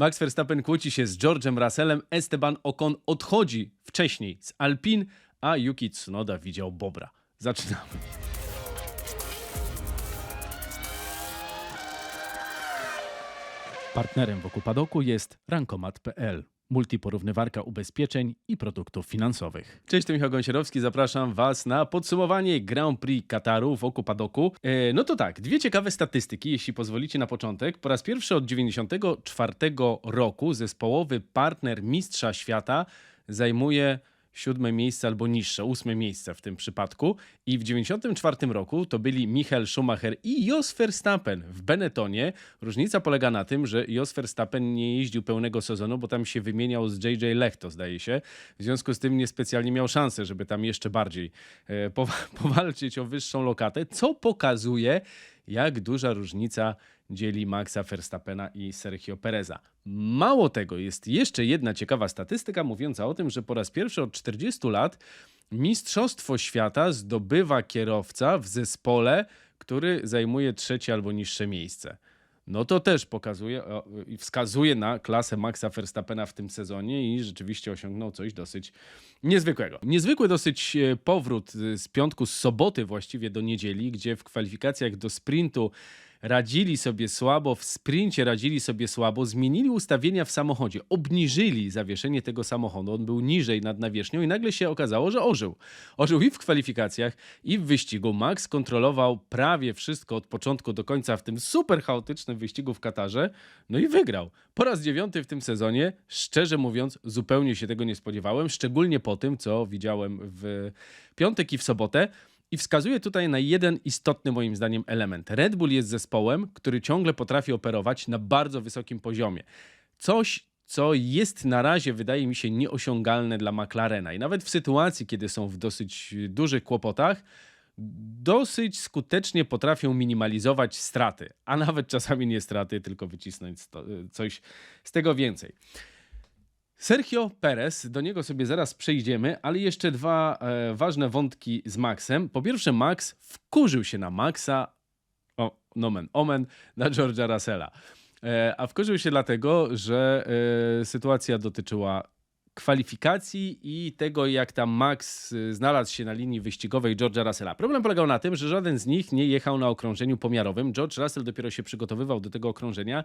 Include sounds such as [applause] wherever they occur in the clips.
Max Verstappen kłóci się z George'em Russellem, Esteban Ocon odchodzi wcześniej z Alpin, a Yuki Tsunoda widział Bobra. Zaczynamy. Partnerem wokół padoku jest rankomat.pl. Multiporównywarka ubezpieczeń i produktów finansowych. Cześć, to Michał Gąsierowski. Zapraszam Was na podsumowanie Grand Prix Kataru wokół padoku. E, no to tak, dwie ciekawe statystyki, jeśli pozwolicie na początek. Po raz pierwszy od 1994 roku zespołowy partner Mistrza Świata zajmuje siódme miejsce albo niższe, ósme miejsce w tym przypadku. I w 94 roku to byli Michael Schumacher i Jos Verstappen w Benettonie. Różnica polega na tym, że Jos Verstappen nie jeździł pełnego sezonu, bo tam się wymieniał z JJ Lechto, zdaje się. W związku z tym niespecjalnie miał szansę, żeby tam jeszcze bardziej e, powa- [laughs] powalczyć o wyższą lokatę, co pokazuje, jak duża różnica dzieli Maxa Verstappena i Sergio Pereza. Mało tego, jest jeszcze jedna ciekawa statystyka mówiąca o tym, że po raz pierwszy od 40 lat Mistrzostwo Świata zdobywa kierowca w zespole, który zajmuje trzecie albo niższe miejsce. No to też pokazuje i wskazuje na klasę Maxa Verstappena w tym sezonie i rzeczywiście osiągnął coś dosyć niezwykłego. Niezwykły dosyć e, powrót e, z piątku, z soboty właściwie do niedzieli, gdzie w kwalifikacjach do sprintu radzili sobie słabo, w sprincie radzili sobie słabo, zmienili ustawienia w samochodzie, obniżyli zawieszenie tego samochodu, on był niżej nad nawierzchnią i nagle się okazało, że ożył. Ożył i w kwalifikacjach, i w wyścigu. Max kontrolował prawie wszystko od początku do końca w tym super chaotycznym wyścigu w Katarze, no i wygrał. Po raz dziewiąty w tym sezonie, szczerze mówiąc, zupełnie się tego nie spodziewałem, szczególnie po tym, co widziałem w piątek i w sobotę. I wskazuje tutaj na jeden istotny moim zdaniem element. Red Bull jest zespołem, który ciągle potrafi operować na bardzo wysokim poziomie. Coś, co jest na razie, wydaje mi się, nieosiągalne dla McLarena. I nawet w sytuacji, kiedy są w dosyć dużych kłopotach, dosyć skutecznie potrafią minimalizować straty, a nawet czasami nie straty, tylko wycisnąć sto- coś z tego więcej. Sergio Perez, do niego sobie zaraz przejdziemy, ale jeszcze dwa e, ważne wątki z Maxem. Po pierwsze, Max wkurzył się na Maxa, o, nomen omen, na George'a Russella. E, a wkurzył się dlatego, że e, sytuacja dotyczyła kwalifikacji i tego, jak tam Max y, znalazł się na linii wyścigowej George'a Russella. Problem polegał na tym, że żaden z nich nie jechał na okrążeniu pomiarowym. George Russell dopiero się przygotowywał do tego okrążenia.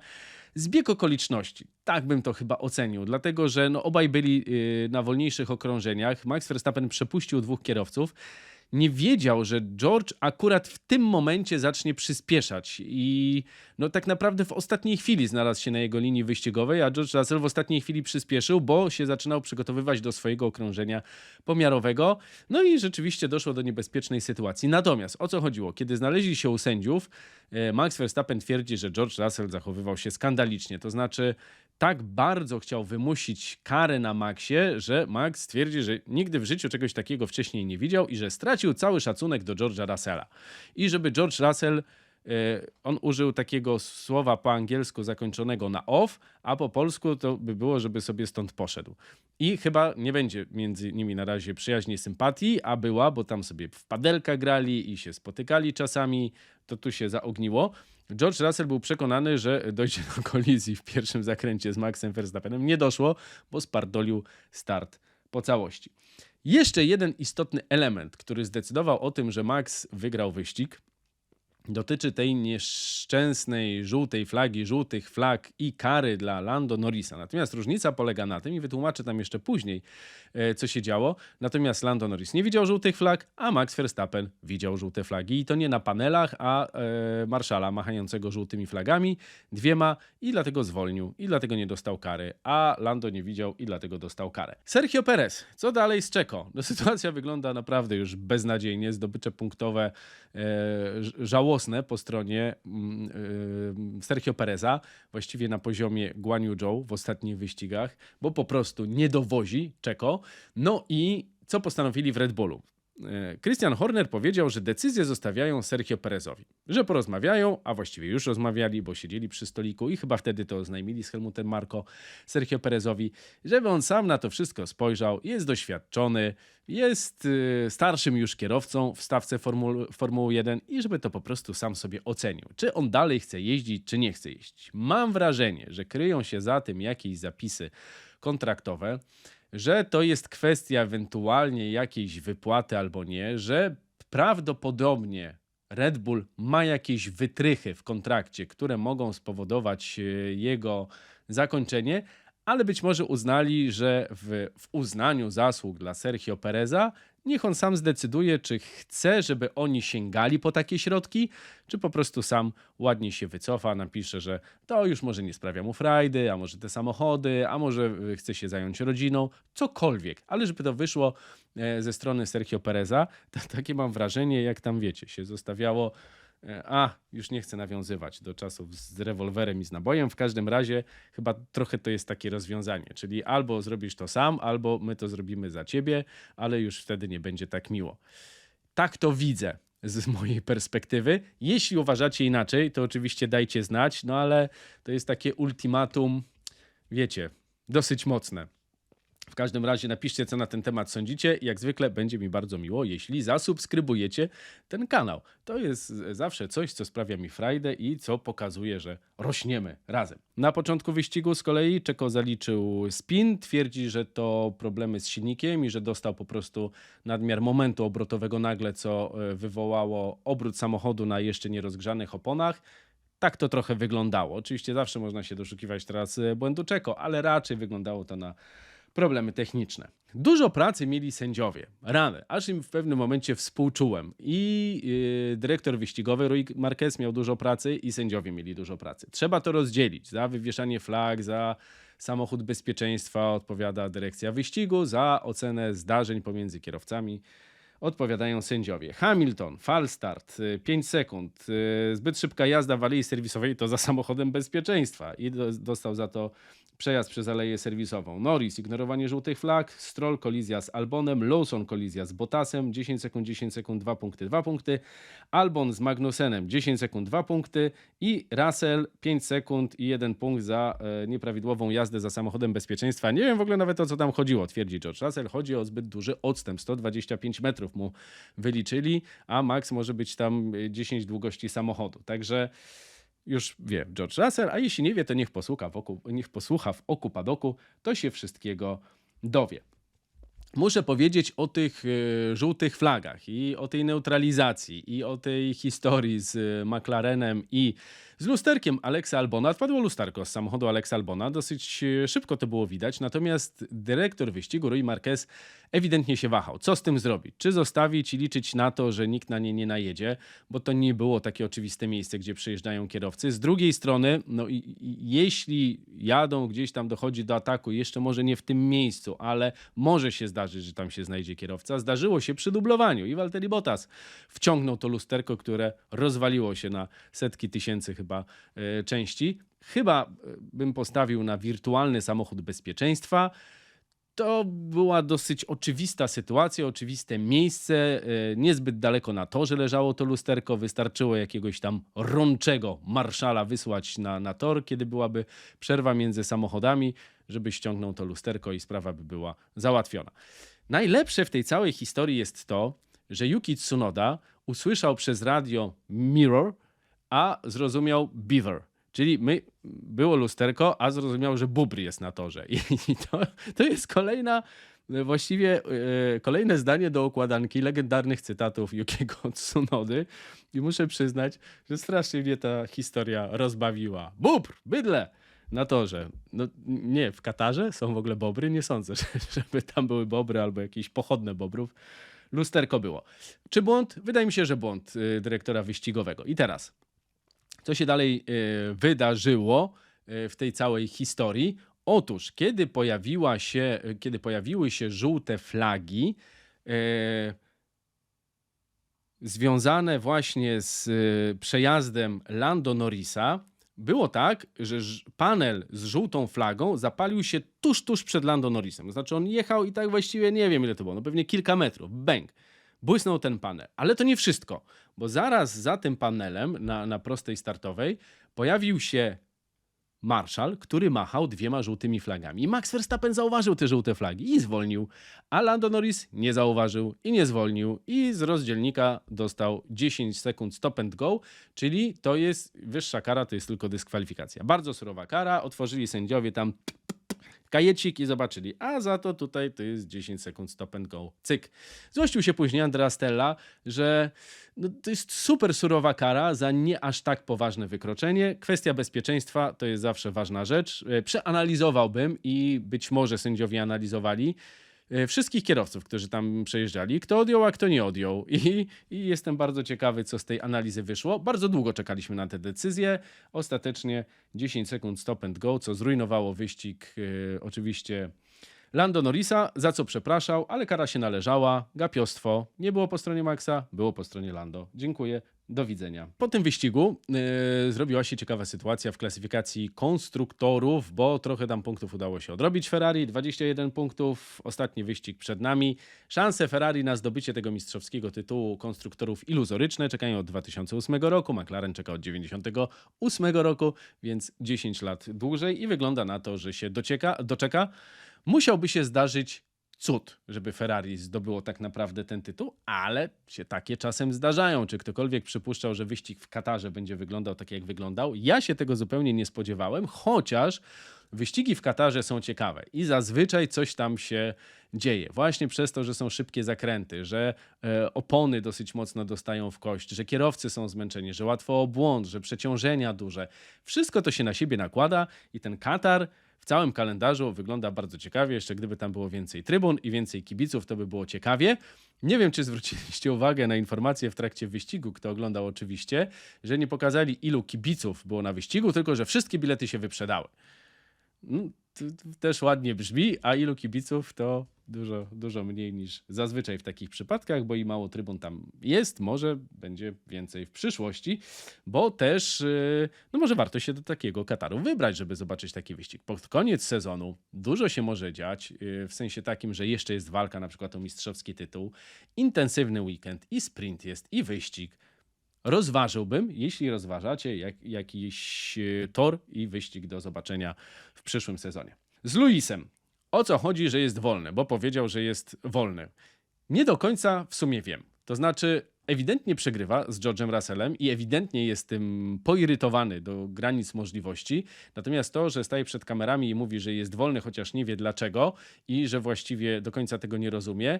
Zbieg okoliczności. Tak bym to chyba ocenił, dlatego że no, obaj byli y, na wolniejszych okrążeniach. Max Verstappen przepuścił dwóch kierowców nie wiedział, że George akurat w tym momencie zacznie przyspieszać i no tak naprawdę w ostatniej chwili znalazł się na jego linii wyścigowej, a George Russell w ostatniej chwili przyspieszył, bo się zaczynał przygotowywać do swojego okrążenia pomiarowego. No i rzeczywiście doszło do niebezpiecznej sytuacji. Natomiast o co chodziło? Kiedy znaleźli się u sędziów, e, Max Verstappen twierdzi, że George Russell zachowywał się skandalicznie. To znaczy tak bardzo chciał wymusić karę na Maxie, że Max stwierdzi, że nigdy w życiu czegoś takiego wcześniej nie widział i że stracił cały szacunek do George'a Russella. I żeby George Russell, e, on użył takiego słowa po angielsku zakończonego na off, a po polsku to by było, żeby sobie stąd poszedł. I chyba nie będzie między nimi na razie przyjaźni sympatii, a była, bo tam sobie w padelka grali i się spotykali czasami, to tu się zaogniło. George Russell był przekonany, że dojdzie do kolizji w pierwszym zakręcie z Maxem Verstappenem. Nie doszło, bo spardolił start po całości. Jeszcze jeden istotny element, który zdecydował o tym, że Max wygrał wyścig, dotyczy tej nieszczęsnej żółtej flagi, żółtych flag i kary dla Lando Norrisa. Natomiast różnica polega na tym, i wytłumaczę tam jeszcze później, e, co się działo. Natomiast Lando Norris nie widział żółtych flag, a Max Verstappen widział żółte flagi. I to nie na panelach, a e, marszala machającego żółtymi flagami, dwiema, i dlatego zwolnił, i dlatego nie dostał kary, a Lando nie widział i dlatego dostał karę. Sergio Perez, co dalej z Czeko? No, sytuacja wygląda naprawdę już beznadziejnie, zdobycze punktowe e, żałosne po stronie mm, e, Sergio Pereza, właściwie na poziomie Guan Yu Zhou w ostatnich wyścigach, bo po prostu nie dowozi Czeko. No i co postanowili w Red Bullu? E, Christian Horner powiedział, że decyzje zostawiają Sergio Perezowi. Że porozmawiają, a właściwie już rozmawiali, bo siedzieli przy stoliku i chyba wtedy to oznajmili z Helmutem Marko Sergio Perezowi, żeby on sam na to wszystko spojrzał, jest doświadczony, jest y, starszym już kierowcą w stawce Formuł, Formuły 1 i żeby to po prostu sam sobie ocenił, czy on dalej chce jeździć, czy nie chce jeździć. Mam wrażenie, że kryją się za tym jakieś zapisy kontraktowe, że to jest kwestia ewentualnie jakiejś wypłaty albo nie, że prawdopodobnie Red Bull ma jakieś wytrychy w kontrakcie, które mogą spowodować e, jego zakończenie, ale być może uznali, że w, w uznaniu zasług dla Sergio Pereza niech on sam zdecyduje, czy chce, żeby oni sięgali po takie środki, czy po prostu sam ładnie się wycofa, napisze, że to już może nie sprawia mu frajdy, a może te samochody, a może y, chce się zająć rodziną, cokolwiek, ale żeby to wyszło e, ze strony Sergio Pereza, to takie mam wrażenie, jak tam wiecie, się zostawiało A, już nie chcę nawiązywać do czasów z rewolwerem i z nabojem. W każdym razie chyba trochę to jest takie rozwiązanie, czyli albo zrobisz to sam, albo my to zrobimy za ciebie, ale już wtedy nie będzie tak miło. Tak to widzę z [laughs] mojej perspektywy. Jeśli uważacie inaczej, to oczywiście dajcie znać, no ale to jest takie ultimatum, wiecie, dosyć mocne. W każdym razie napiszcie, co na ten temat sądzicie. Jak zwykle będzie mi bardzo miło, jeśli zasubskrybujecie ten kanał. To jest zawsze coś, co sprawia mi frajdę i co pokazuje, że rośniemy razem. Na początku wyścigu z kolei Czeko zaliczył spin. Twierdzi, że to problemy z silnikiem i że dostał po prostu nadmiar momentu obrotowego nagle, co e, wywołało obrót samochodu na jeszcze nierozgrzanych oponach. Tak to trochę wyglądało. Oczywiście zawsze można się doszukiwać teraz e, błędu Czeko, ale raczej wyglądało to na problemy techniczne. Dużo pracy mieli sędziowie. Rany, aż im w pewnym momencie współczułem. I yy, dyrektor wyścigowy Rui Marquez miał dużo pracy i sędziowie mieli dużo pracy. Trzeba to rozdzielić. Za wywieszanie flag, za samochód bezpieczeństwa odpowiada dyrekcja wyścigu, za ocenę zdarzeń pomiędzy kierowcami odpowiadają sędziowie. Hamilton, falstart, 5 sekund, y, zbyt szybka jazda w alei serwisowej to za samochodem bezpieczeństwa i do, dostał za to przejazd przez aleję serwisową. Norris, ignorowanie żółtych flag, Stroll, kolizja z Albonem, Lawson, kolizja z Bottasem, 10 sekund, 10 sekund, 2 punkty, 2 punkty, Albon z Magnusenem, 10 sekund, 2 punkty i Russell, 5 sekund i 1 punkt za e, nieprawidłową jazdę za samochodem bezpieczeństwa. Nie wiem w ogóle nawet o co tam chodziło, twierdzi George Russell. Chodzi o zbyt duży odstęp, 125 metrów mu wyliczyli, a max może być tam 10 długości samochodu. Także już wie George Russell, a jeśli nie wie, to niech posłucha w oku, niech posłucha w oku padoku, to się wszystkiego dowie. Muszę powiedzieć o tych y, żółtych flagach i o tej neutralizacji i o tej historii z McLarenem i z lusterkiem Alexa Albona. Wpadło lusterko z samochodu Alexa Albona, dosyć y, szybko to było widać, natomiast dyrektor wyścigu Rui Marquez ewidentnie się wahał. Co z tym zrobić? Czy zostawić i liczyć na to, że nikt na nie nie najedzie, bo to nie było takie oczywiste miejsce, gdzie przejeżdżają kierowcy. Z drugiej strony, no i, i jeśli jadą gdzieś tam dochodzi do ataku, jeszcze może nie w tym miejscu, ale może się zdarzyć, że tam się znajdzie kierowca. Zdarzyło się przy dublowaniu i Valtteri Bottas wciągnął to lusterko, które rozwaliło się na setki tysięcy chyba e, części. Chyba e, bym postawił na wirtualny samochód bezpieczeństwa. To była dosyć oczywista sytuacja, oczywiste miejsce. e, Niezbyt daleko na torze leżało to lusterko. Wystarczyło jakiegoś tam rączego marszala wysłać na, na tor, kiedy byłaby przerwa między samochodami, żeby ściągnął to lusterko i sprawa by była załatwiona. Najlepsze w tej całej historii jest to, że Yuki Tsunoda usłyszał przez radio Mirror, a zrozumiał Beaver. Czyli my, było lusterko, a zrozumiał, że bubr jest na torze. I to, to jest kolejna, e, właściwie e, kolejne zdanie do układanki legendarnych cytatów Yukiego Tsunody. I muszę przyznać, że strasznie mnie ta historia rozbawiła. Bubr, bydle! Na torze. No nie, w Katarze są w ogóle bobry? Nie sądzę, że- [laughs] żeby tam były bobry albo jakieś pochodne bobrów. Lusterko było. Czy błąd? Wydaje mi się, że błąd y, dyrektora wyścigowego. I teraz, co się dalej y, wydarzyło y, w tej całej historii? Otóż, kiedy pojawiła się, y, kiedy pojawiły się żółte flagi, związane właśnie z przejazdem Lando Norrisa, było tak, że panel z żółtą flagą zapalił się tuż, tuż przed Lando Norrisem. Znaczy on jechał i tak właściwie nie wiem ile to było, no pewnie kilka metrów, bęk. Błysnął ten panel. Ale to nie wszystko, bo zaraz za tym panelem na, na prostej startowej pojawił się Marszal, który machał dwiema żółtymi flagami. I Max Verstappen zauważył te żółte flagi i zwolnił, a Lando Norris nie zauważył i nie zwolnił i z rozdzielnika dostał 10 sekund stop and go, czyli to jest wyższa kara, to jest tylko dyskwalifikacja. Bardzo surowa kara, otworzyli sędziowie tam kajecik i zobaczyli, a za to tutaj to jest 10 sekund stop and go. Cyk. Złościł się później Andrea Stella, że no, to jest super surowa kara za nie aż tak poważne wykroczenie. Kwestia bezpieczeństwa to jest zawsze ważna rzecz. E, Przeanalizowałbym i być może sędziowie analizowali wszystkich kierowców, którzy tam przejeżdżali, kto odjął, a kto nie odjął. I, I jestem bardzo ciekawy, co z tej analizy wyszło. Bardzo długo czekaliśmy na tę decyzję. Ostatecznie 10 sekund stop and go, co zrujnowało wyścig e, oczywiście Lando Norrisa, za co przepraszał, ale kara się należała. Gapiostwo nie było po stronie Maxa, było po stronie Lando. Dziękuję. Do widzenia. Po tym wyścigu yy, zrobiła się ciekawa sytuacja w klasyfikacji konstruktorów, bo trochę tam punktów udało się odrobić Ferrari, 21 punktów, ostatni wyścig przed nami. Szanse Ferrari na zdobycie tego mistrzowskiego tytułu konstruktorów iluzoryczne czekają od 2008 roku, McLaren czeka od 98 roku, więc 10 lat dłużej i wygląda na to, że się docieka, doczeka. Musiałby się zdarzyć cud, żeby Ferrari zdobyło tak naprawdę ten tytuł, ale się takie czasem zdarzają. Czy ktokolwiek przypuszczał, że wyścig w Katarze będzie wyglądał tak, jak wyglądał? Ja się tego zupełnie nie spodziewałem, chociaż wyścigi w Katarze są ciekawe i zazwyczaj coś tam się dzieje. Właśnie przez to, że są szybkie zakręty, że e, opony dosyć mocno dostają w kość, że kierowcy są zmęczeni, że łatwo o błąd, że przeciążenia duże. Wszystko to się na siebie nakłada i ten Katar w całym kalendarzu wygląda bardzo ciekawie. Jeszcze gdyby tam było więcej trybun i więcej kibiców, to by było ciekawie. Nie wiem, czy zwróciliście uwagę na informacje w trakcie wyścigu, kto oglądał oczywiście, że nie pokazali ilu kibiców było na wyścigu, tylko że wszystkie bilety się wyprzedały. To też ładnie brzmi, a ilu kibiców to dużo, dużo mniej niż zazwyczaj w takich przypadkach, bo i mało trybun tam jest, może będzie więcej w przyszłości, bo też yy, no może warto się do takiego Kataru wybrać, żeby zobaczyć taki wyścig. Pod koniec sezonu dużo się może dziać, yy, w sensie takim, że jeszcze jest walka na przykład o mistrzowski tytuł, intensywny weekend i sprint jest i wyścig, rozważyłbym, jeśli rozważacie, jak, jakiś e, tor i wyścig do zobaczenia w przyszłym sezonie. Z Luisem. O co chodzi, że jest wolny? Bo powiedział, że jest wolny. Nie do końca w sumie wiem. To znaczy, ewidentnie przegrywa z George'em Russellem i ewidentnie jest tym poirytowany do granic możliwości. Natomiast to, że staje przed kamerami i mówi, że jest wolny, chociaż nie wie dlaczego i że właściwie do końca tego nie rozumie,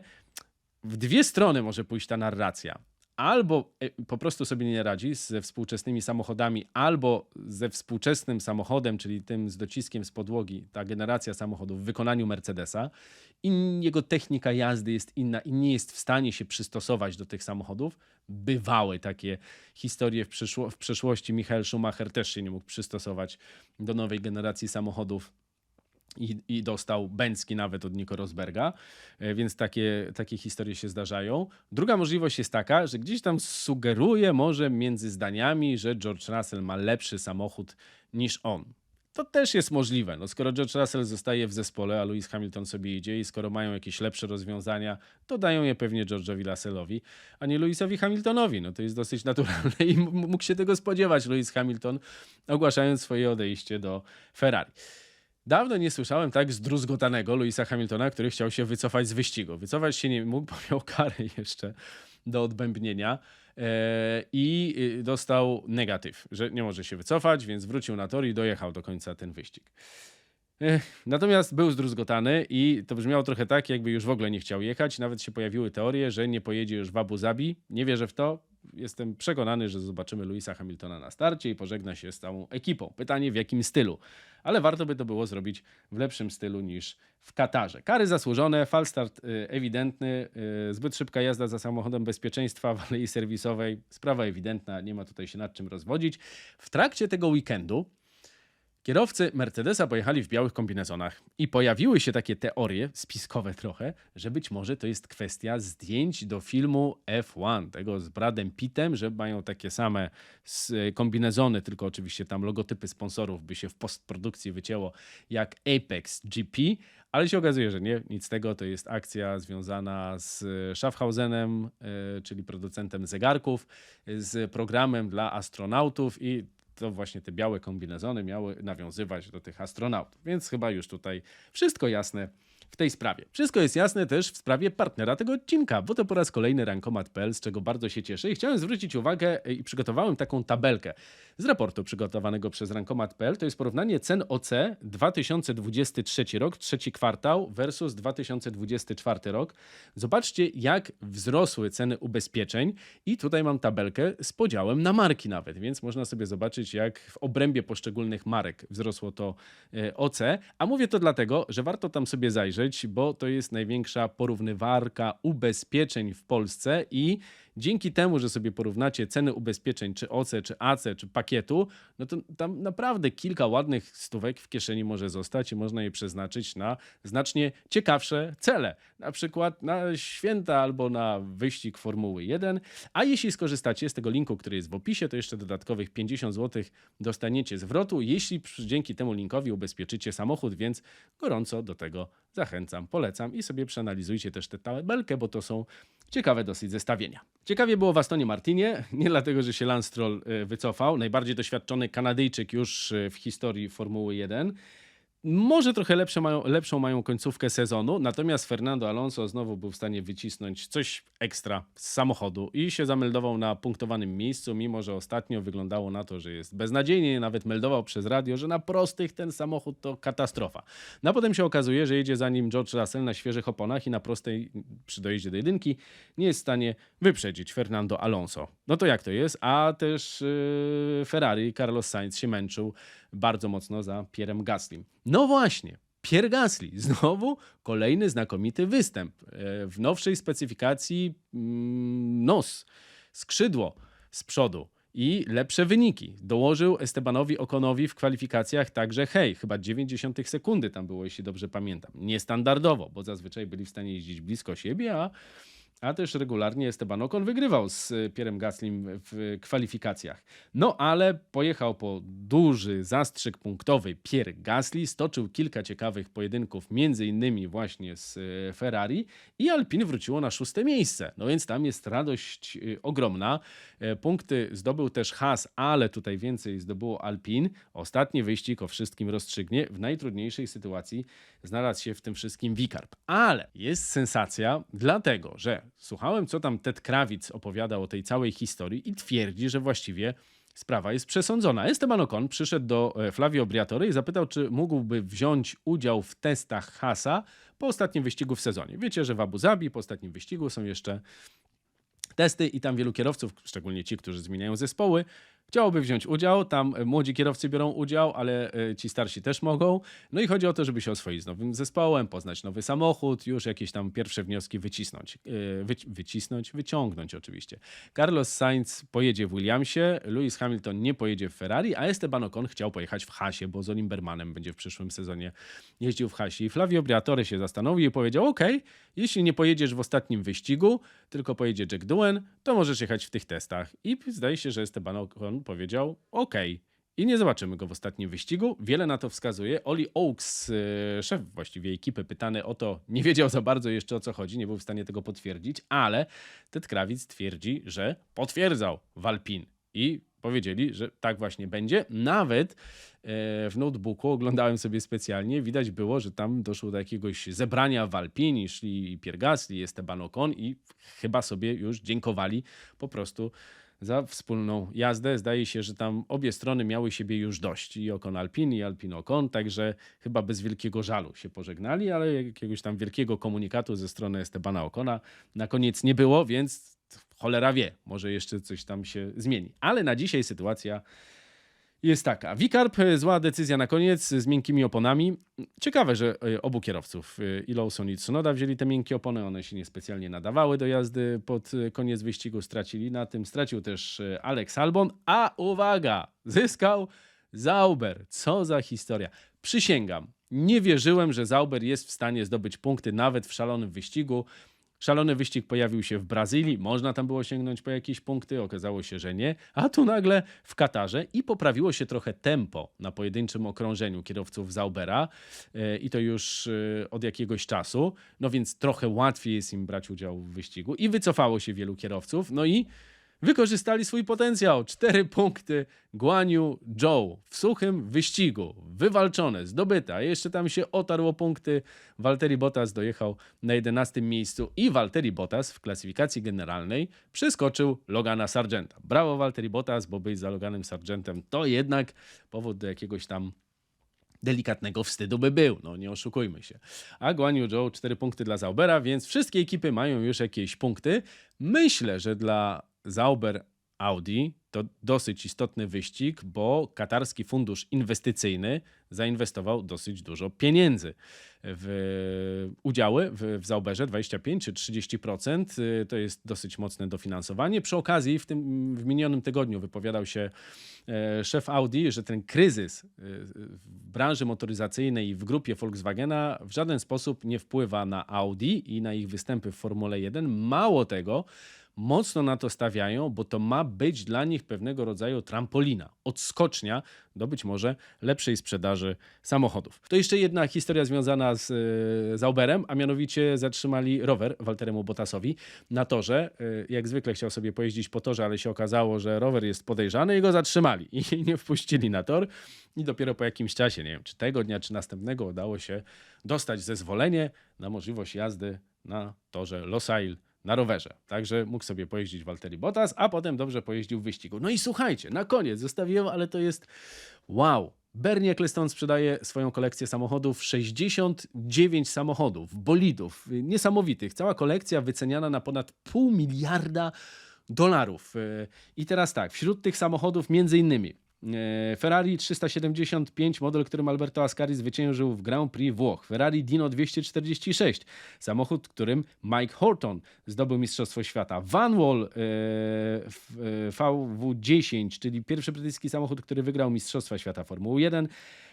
w dwie strony może pójść ta narracja albo e, po prostu sobie nie radzi ze współczesnymi samochodami, albo ze współczesnym samochodem, czyli tym z dociskiem z podłogi, ta generacja samochodów w wykonaniu Mercedesa, i jego technika jazdy jest inna i nie jest w stanie się przystosować do tych samochodów. Bywały takie historie w, przyszło- w przeszłości. Michael Schumacher też się nie mógł przystosować do nowej generacji samochodów i, i dostał Bęcki nawet od Nico Rosberga, e, więc takie, takie historie się zdarzają. Druga możliwość jest taka, że gdzieś tam sugeruje może między zdaniami, że George Russell ma lepszy samochód niż on. To też jest możliwe. No, skoro George Russell zostaje w zespole, a Lewis Hamilton sobie idzie i skoro mają jakieś lepsze rozwiązania, to dają je pewnie George'owi Russellowi, a nie Lewisowi Hamiltonowi. No to jest dosyć naturalne i mógł się tego spodziewać Lewis Hamilton, ogłaszając swoje odejście do Ferrari. Dawno nie słyszałem tak zdruzgotanego Louisa Hamiltona, który chciał się wycofać z wyścigu. Wycofać się nie mógł, [laughs] bo miał karę jeszcze do odbębnienia e, i y, dostał negatyw, że nie może się wycofać, więc wrócił na tor i dojechał do końca ten wyścig. Natomiast był zdruzgotany i to brzmiało trochę tak, jakby już w ogóle nie chciał jechać. Nawet się pojawiły teorie, że nie pojedzie już w Abu Zabi. Nie wierzę w to. Jestem przekonany, że zobaczymy Louisa Hamiltona na starcie i pożegna się z całą ekipą. Pytanie w jakim stylu, ale warto by to było zrobić w lepszym stylu niż w Katarze. Kary zasłużone, falstart y, ewidentny, y, zbyt szybka jazda za samochodem bezpieczeństwa w alei serwisowej. Sprawa ewidentna, nie ma tutaj się nad czym rozwodzić. W trakcie tego weekendu Kierowcy Mercedesa pojechali w białych kombinezonach i pojawiły się takie teorie, spiskowe trochę, że być może to jest kwestia zdjęć do filmu F1, tego z Bradem Pittem, że mają takie same kombinezony, tylko oczywiście tam logotypy sponsorów by się w postprodukcji wycięło jak Apex GP, ale się okazuje, że nie, nic z tego, to jest akcja związana z Schaffhausenem, e, czyli producentem zegarków, z programem dla astronautów i to właśnie te białe kombinezony miały nawiązywać do tych astronautów. Więc chyba już tutaj wszystko jasne w tej sprawie. Wszystko jest jasne też w sprawie partnera tego odcinka, bo to po raz kolejny rankomat.pl, z czego bardzo się cieszę i chciałem zwrócić uwagę e, i przygotowałem taką tabelkę z raportu przygotowanego przez rankomat.pl. To jest porównanie cen OC 2023 rok, trzeci kwartał versus 2024 rok. Zobaczcie, jak wzrosły ceny ubezpieczeń i tutaj mam tabelkę z podziałem na marki nawet, więc można sobie zobaczyć, jak w obrębie poszczególnych marek wzrosło to e, OC. A mówię to dlatego, że warto tam sobie zajrzeć, bo to jest największa porównywarka ubezpieczeń w Polsce i dzięki temu, że sobie porównacie ceny ubezpieczeń czy OC, czy AC, czy pakietu, no to tam naprawdę kilka ładnych stówek w kieszeni może zostać i można je przeznaczyć na znacznie ciekawsze cele. Na przykład na święta albo na wyścig Formuły 1. A jeśli skorzystacie z tego linku, który jest w opisie, to jeszcze dodatkowych 50 zł dostaniecie zwrotu, jeśli dzięki temu linkowi ubezpieczycie samochód, więc gorąco do tego zachęcam, polecam i sobie przeanalizujcie też tę tabelkę, bo to są ciekawe dosyć zestawienia. Ciekawie było w Astonie Martinie, [laughs] nie dlatego, że się Lance Stroll e, wycofał, najbardziej doświadczony Kanadyjczyk już e, w historii Formuły 1. Może trochę lepsze mają, lepszą mają końcówkę sezonu, natomiast Fernando Alonso znowu był w stanie wycisnąć coś ekstra z samochodu i się zameldował na punktowanym miejscu, mimo że ostatnio wyglądało na to, że jest beznadziejnie, nawet meldował przez radio, że na prostych ten samochód to katastrofa. No a potem się okazuje, że jedzie za nim George Russell na świeżych oponach i na prostej przy dojeździe do jedynki nie jest w stanie wyprzedzić Fernando Alonso. No to jak to jest? A też yy, Ferrari, Carlos Sainz się męczył bardzo mocno za Pierrem Gaslym. No właśnie, Pierre Gasly, [laughs] znowu kolejny znakomity występ. E, W nowszej specyfikacji mm, nos, skrzydło z przodu i lepsze wyniki. Dołożył Estebanowi Okonowi w kwalifikacjach także hej, chyba 90 sekundy tam było, jeśli dobrze pamiętam. Niestandardowo, bo zazwyczaj byli w stanie jeździć blisko siebie, a a też regularnie Esteban Ocon wygrywał z y, Pierrem Gaslim w kwalifikacjach. No ale pojechał po duży zastrzyk punktowy Pierre Gasly, stoczył kilka ciekawych pojedynków, między innymi właśnie z y, Ferrari i Alpine wróciło na szóste miejsce. No więc tam jest radość y, ogromna. E, Punkty zdobył też Haas, ale tutaj więcej zdobyło Alpine. Ostatni wyścig o wszystkim rozstrzygnie. W najtrudniejszej sytuacji znalazł się w tym wszystkim Wikarp. Ale jest sensacja, dlatego że słuchałem, co tam Ted Krawic opowiadał o tej całej historii i twierdzi, że właściwie sprawa jest przesądzona. Esteban Ocon przyszedł do e, Flavio Briatore i zapytał, czy mógłby wziąć udział w testach Hasa po ostatnim wyścigu w sezonie. Wiecie, że w Abu Zabi po ostatnim wyścigu są jeszcze testy i tam wielu kierowców, szczególnie ci, którzy zmieniają zespoły, chciałoby wziąć udział. Tam e, młodzi kierowcy biorą udział, ale e, ci starsi też mogą. No i chodzi o to, żeby się oswoić z nowym zespołem, poznać nowy samochód, już jakieś tam pierwsze wnioski wycisnąć. E, Wyci- wycisnąć, wyciągnąć oczywiście. Carlos Sainz pojedzie w Williamsie, Lewis Hamilton nie pojedzie w Ferrari, a Esteban Ocon chciał pojechać w Hasie, bo z Olimbermanem będzie w przyszłym sezonie jeździł w Hasie. I Flavio Briatore się zastanowił i powiedział, ok, jeśli nie pojedziesz w ostatnim wyścigu, tylko pojedzie Jack Doohan, to możesz jechać w tych testach. I zdaje się, że Esteban Ocon powiedział, ok. I nie zobaczymy go w ostatnim wyścigu. Wiele na to wskazuje. Oli Oaks, e, szef właściwie ekipy, pytany o to, nie wiedział za bardzo jeszcze o co chodzi, nie był w stanie tego potwierdzić, ale Ted Krawic twierdzi, że potwierdzał Walpin. I powiedzieli, że tak właśnie będzie. Nawet e, w notebooku oglądałem sobie specjalnie, widać było, że tam doszło do jakiegoś zebrania w Alpini, szli Pierre Gasly, Esteban Ocon i chyba sobie już dziękowali po prostu za wspólną jazdę. Zdaje się, że tam obie strony miały siebie już dość. I Ocon Alpin, i Alpin Ocon, także chyba bez wielkiego żalu się pożegnali, ale jakiegoś tam wielkiego komunikatu ze strony Estebana Ocona na koniec nie było, więc cholera wie, może jeszcze coś tam się zmieni. Ale na dzisiaj sytuacja jest taka. Wikarp, e, zła decyzja na koniec z miękkimi oponami. Ciekawe, że e, obu kierowców, e, i Lawson i Tsunoda wzięli te miękkie opony, one się niespecjalnie nadawały do jazdy pod koniec wyścigu, stracili na tym. Stracił też Alex Albon, a uwaga, zyskał Zauber, co za historia. Przysięgam, nie wierzyłem, że Zauber jest w stanie zdobyć punkty nawet w szalonym wyścigu. Szalony wyścig pojawił się w Brazylii, można tam było sięgnąć po jakieś punkty, okazało się, że nie, a tu nagle w Katarze i poprawiło się trochę tempo na pojedynczym okrążeniu kierowców Zaubera e, i to już e, od jakiegoś czasu, no więc trochę łatwiej jest im brać udział w wyścigu i wycofało się wielu kierowców, no i wykorzystali swój potencjał. Cztery punkty Guaniu Joe w suchym wyścigu. Wywalczone, zdobyte, a jeszcze tam się otarło punkty. Walteri Bottas dojechał na 11 miejscu i Walteri Bottas w klasyfikacji generalnej przeskoczył Logana Sargenta. Brawo Walteri Bottas, bo być za Loganem Sargentem to jednak powód do jakiegoś tam delikatnego wstydu by był, no nie oszukujmy się. A Guan Yu Zhou 4 punkty dla Zaubera, więc wszystkie ekipy mają już jakieś punkty. Myślę, że dla Zauber Audi to dosyć istotny wyścig, bo katarski fundusz inwestycyjny zainwestował dosyć dużo pieniędzy w udziały w, w Zauberze 25 czy 30%. y, To jest dosyć mocne dofinansowanie. Przy okazji w tym w minionym tygodniu wypowiadał się e, szef Audi, że ten kryzys y, w branży motoryzacyjnej i w grupie Volkswagena w żaden sposób nie wpływa na Audi i na ich występy w Formule 1. Mało tego, mocno na to stawiają, bo to ma być dla nich pewnego rodzaju trampolina, odskocznia do być może lepszej sprzedaży samochodów. To jeszcze jedna historia związana z e, Zauberem, a mianowicie zatrzymali rower Walteremu Bottasowi na torze. E, Jak zwykle chciał sobie pojeździć po torze, ale się okazało, że rower jest podejrzany i go zatrzymali [laughs] i nie wpuścili na tor. I dopiero po jakimś czasie, nie wiem, czy tego dnia, czy następnego udało się dostać zezwolenie na możliwość jazdy na torze Losail na rowerze. Także mógł sobie pojeździć Walteri Bottas, a potem dobrze pojeździł w wyścigu. No i słuchajcie, na koniec zostawiłem, ale to jest wow. Bernie Ecclestone sprzedaje swoją kolekcję samochodów, 69 samochodów, bolidów, niesamowitych. Cała kolekcja wyceniana na ponad pół miliarda dolarów. I teraz tak, wśród tych samochodów między innymi Ferrari 375, model, którym Alberto Ascari zwyciężył w Grand Prix Włoch. Ferrari Dino 246, samochód, którym Mike Horton zdobył Mistrzostwo Świata. Van Wall e, e, VW10, czyli pierwszy brytyjski samochód, który wygrał Mistrzostwa Świata Formuły 1.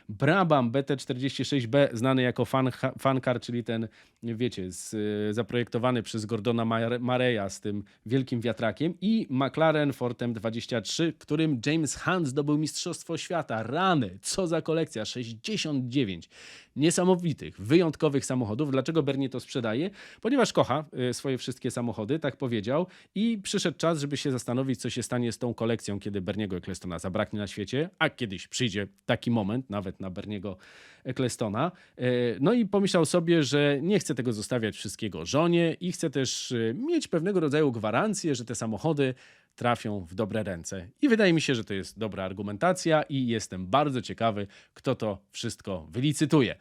Brabham BT46B, znany jako fan, Fankar, czyli ten, wiecie, z, e, zaprojektowany przez Gordona Mare- Mareya z tym wielkim wiatrakiem i McLaren Fortem 23, którym James Hunt zdobył Mistrzostwo Świata. Rany, co za kolekcja, 69 niesamowitych, wyjątkowych samochodów. Dlaczego Bernie to sprzedaje? Ponieważ kocha y, swoje wszystkie samochody, tak powiedział i przyszedł czas, żeby się zastanowić, co się stanie z tą kolekcją, kiedy Berniego Ecclestona zabraknie na świecie, a kiedyś przyjdzie taki moment, nawet na Berniego Ecclestona. Y, No i pomyślał sobie, że nie chce tego zostawiać wszystkiego żonie i chce też y, mieć pewnego rodzaju gwarancję, że te samochody trafią w dobre ręce. I wydaje mi się, że to jest dobra argumentacja i jestem bardzo ciekawy, kto to wszystko wylicytuje.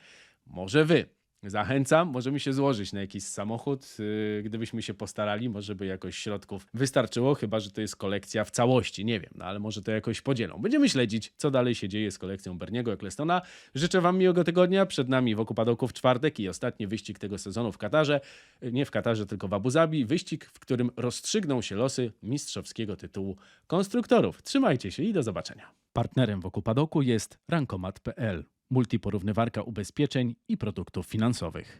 Może wy. Zachęcam, możemy się złożyć na jakiś samochód, yy, gdybyśmy się postarali, może by jakoś środków wystarczyło, chyba że to jest kolekcja w całości, nie wiem, no ale może to jakoś podzielą. Będziemy śledzić, co dalej się dzieje z kolekcją Berniego Ecclestona. Życzę wam miłego tygodnia, przed nami wokół w czwartek i ostatni wyścig tego sezonu w Katarze, Yy, nie w Katarze, tylko w Abu Zabi, wyścig, w którym rozstrzygną się losy mistrzowskiego tytułu konstruktorów. Trzymajcie się i do zobaczenia. Partnerem wokół padoku jest rankomat.pl, multiporównywarka ubezpieczeń i produktów finansowych.